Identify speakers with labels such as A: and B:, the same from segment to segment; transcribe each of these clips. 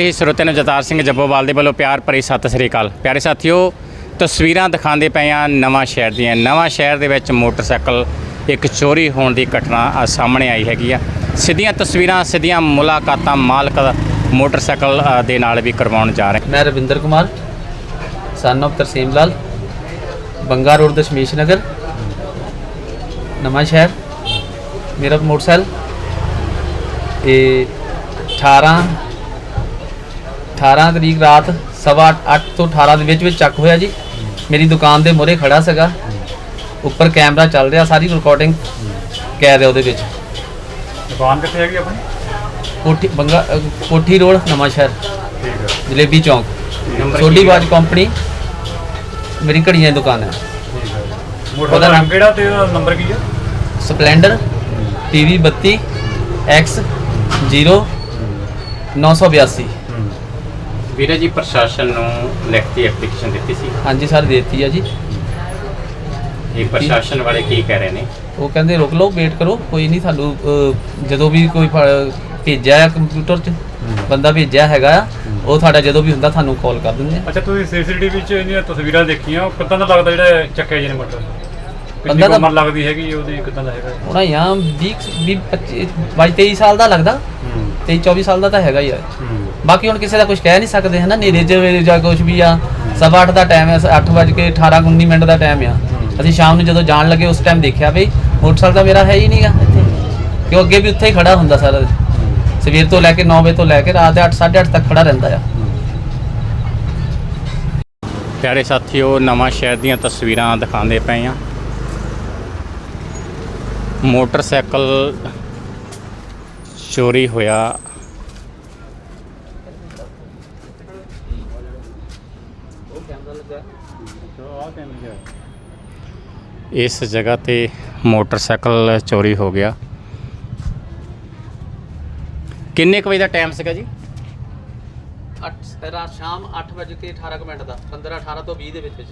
A: ਇਹ ਸਰੋਤੇ ਨੂੰ ਜਤਾਰ ਸਿੰਘ ਜੱਬੋਵਾਲ ਦੇ ਵੱਲੋਂ ਪਿਆਰ ਭਰੀ ਸਤਿ ਸ੍ਰੀ ਅਕਾਲ। ਪਿਆਰੇ ਸਾਥੀਓ, ਤਸਵੀਰਾਂ ਦਿਖਾਉਂਦੇ ਪਏ ਆ ਨਵਾਂ ਸ਼ਹਿਰ ਦੀਆਂ। ਨਵਾਂ ਸ਼ਹਿਰ ਦੇ ਵਿੱਚ ਮੋਟਰਸਾਈਕਲ ਇੱਕ ਚੋਰੀ ਹੋਣ ਦੀ ਘਟਨਾ ਸਾਹਮਣੇ ਆਈ ਹੈਗੀ ਆ। ਸਿੱਧੀਆਂ ਤਸਵੀਰਾਂ, ਸਿੱਧੀਆਂ ਮੁਲਾਕਾਤਾਂ ਮਾਲਕ ਮੋਟਰਸਾਈਕਲ ਦੇ ਨਾਲ ਵੀ ਕਰਵਾਉਣ ਜਾ ਰਹੇ।
B: ਮੈਂ Ravinder Kumar son of Tarsem Lal, Banga road Dashmesh Nagar, Nawanshahr, ਮੇਰਾ ਮੋਟਰਸਾਈਕਲ, ਇਹ 18 18 ਤਰੀਕ ਰਾਤ ਸਵਾ 8 ਤੋਂ 18 ਦੇ ਵਿੱਚ ਵਿੱਚ ਚੱਕ ਹੋਇਆ ਜੀ। ਮੇਰੀ ਦੁਕਾਨ ਦੇ ਮੋਰੇ ਖੜਾ ਸੀਗਾ। ਉੱਪਰ ਕੈਮਰਾ ਚੱਲ ਰਿਹਾ ਸਾਰੀ ਰਿਕਾਰਡਿੰਗ ਕੈਦ ਹੈ ਉਹਦੇ ਵਿੱਚ।
C: ਦੁਕਾਨ ਕਿੱਥੇ ਹੈਗੀ ਆਪਣੀ?
B: ਕੋਠੀ ਬੰਗਾ ਕੋਠੀ ਰੋਡ ਨਵਾਂ ਸ਼ਹਿਰ।
C: ਠੀਕ ਹੈ।
B: ਜਲੇਬੀ ਚੌਂਕ।
A: ਨੰਬਰ
B: ਸੋਢੀ ਬਾਜ ਕੰਪਨੀ ਮੇਰੀ ਘੜੀਆਂ ਦੀ ਦੁਕਾਨ ਹੈ।
C: ਠੀਕ ਹੈ।
B: ਉਹਦਾ ਨਾਮ-
C: ਕਿਹੜਾ ਤੇ ਉਹਦਾ ਨੰਬਰ ਕੀ ਹੈ?
B: ਸਪਲੈਂਡਰ PV 32 X 0 982
A: ਵੀਰੇ ਜੀ ਪ੍ਰਸ਼ਾਸਨ ਨੂੰ ਲਿਖਤੀ ਐਪਲੀਕੇਸ਼ਨ ਦਿੱਤੀ ਸੀ?
B: ਹਾਂਜੀ ਸਰ ਦੇਤੀ ਆ ਜੀ।
A: ਇਹ ਪ੍ਰਸ਼ਾਸਨ ਵਾਲੇ ਕੀ ਕਹਿ ਰਹੇ ਨੇ?
B: ਉਹ ਕਹਿੰਦੇ ਰੁਕ ਲਓ ਵੇਟ ਕਰੋ। ਕੋਈ ਨਹੀਂ ਤੁਹਾਨੂੰ ਅਹ, ਜਦੋਂ ਵੀ ਕੋਈ ਫ- ਭੇਜਿਆ ਆ ਕੰਪਿਊਟਰ 'ਚ ਬੰਦਾ ਭੇਜਿਆ ਹੈਗਾ ਆ ਉਹ ਤੁਹਾਡਾ ਜਦੋਂ ਵੀ ਹੁੰਦਾ ਤੁਹਾਨੂੰ ਕਾਲ ਕਰ ਦਿੰਦੇ ਆ।
C: ਅੱਛਾ ਤੁਸੀਂ ਸੀਸੀਟੀਵੀ ਵਿੱਚ ਇਹਦੀਆਂ ਤਸਵੀਰਾਂ ਦੇਖੀਆਂ ਉਹ ਕਿੱਦਾਂ ਦਾ ਲੱਗਦਾ ਜਿਹੜਾ ਚੱਕਿਆ ਜੀ ਨੇ ਮੋਟਰ ਕਿੰਨੀ
B: ਬੰਦਾ
C: ਕੁ
B: ਤਾਂ-
C: ਉਮਰ ਲੱਗਦੀ ਹੈਗੀ ਉਹਦੀ ਕਿੱਦਾਂ ਦਾ ਹੈਗਾ?
B: ਉਹਨਾਂ ਜਾਂ 20 20 25 22 23 ਸਾਲ ਦਾ ਲੱਗਦਾ।
C: ਹੂੰ।
B: 23 24 ਸਾਲ ਦਾ ਤਾਂ ਹੈਗਾ ਹੀ ਆ।
C: ਹੂੰ।
B: ਬਾਕੀ ਹੁਣ ਕਿਸੇ ਦਾ ਕੁਝ ਕਹਿ ਨਹੀਂ ਸਕਦੇ ਹੈ ਨੇਰੇ ਚ ਜਾਂ ਕੁਝ ਵੀ ਆ। ਸਵਾ ਅੱਠ ਦਾ ਟਾਈਮ ਹੈ 8 ਵਜੇ ਕੇ 18 19 ਮਿੰਟ ਦਾ ਟਾਈਮ ਆ। ਅਸੀਂ ਸ਼ਾਮ ਨੂੰ ਜਦੋਂ ਜਾਣ ਲੱਗੇ, ਉਸ ਟਾਈਮ ਦੇਖਿਆ ਬਈ ਮੋਟਰਸਾਈਕਲ ਤਾਂ ਮੇਰਾ ਹੈ ਹੀ ਨਹੀਂਗਾ ਇੱਥੇ ਕਿਉਂ ਅੱਗੇ ਵੀ ਉੱਥੇ ਹੀ ਖੜਾ ਹੁੰਦਾ ਸਾਰਾ ਸਵੇਰ ਤੋਂ ਲੈ ਕੇ 9 ਵਜੇ ਤੋਂ ਲੈ ਕੇ ਰਾਤ ਦੇ 8 8:30 ਤੱਕ ਖੜਾ ਰਹਿੰਦਾ ਆ।
A: ਪਿਆਰੇ ਸਾਥੀਓ, ਨਵਾਂ ਸ਼ਹਿਰ ਦੀਆਂ ਤਸਵੀਰਾਂ ਦਿਖਾਉਂਦੇ ਪਏ ਆ ਮੋਟਰਸਾਈਕਲ ਚੋਰੀ ਹੋਇਆ। ਇਸ ਜਗ੍ਹਾ ਤੇ ਮੋਟਰਸਾਈਕਲ ਚੋਰੀ ਹੋ ਗਿਆ। ਕਿੰਨੇ ਕੁ ਵਜੇ ਦਾ ਟਾਈਮ ਸੀਗਾ ਜੀ?
B: 8 ਰਾਤ ਸ਼ਾਮ 8 ਵਜੇ ਕੇ 18 ਮਿੰਟ ਦਾ 15 18 ਤੋਂ 20 ਦੇ ਵਿੱਚ ਵਿੱਚ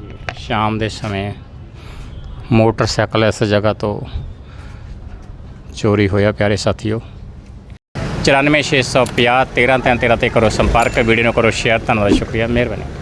A: ਜੀ ਸ਼ਾਮ ਦੇ ਸਮੇਂ ਮੋਟਰਸਾਈਕਲ ਇਸ ਜਗ੍ਹਾ ਤੋਂ ਚੋਰੀ ਹੋਇਆ ਪਿਆਰੇ ਸਾਥੀਓ। 94650 1313 ਤੇ ਕਰੋ ਸੰਪਰਕ ਵੀਡੀਓ ਨੂੰ ਕਰੋ ਸ਼ੇਅਰ ਧੰਨਵਾਦ ਸ਼ੁਕਰੀਆ ਮਿਹਰਬਾਨੀ।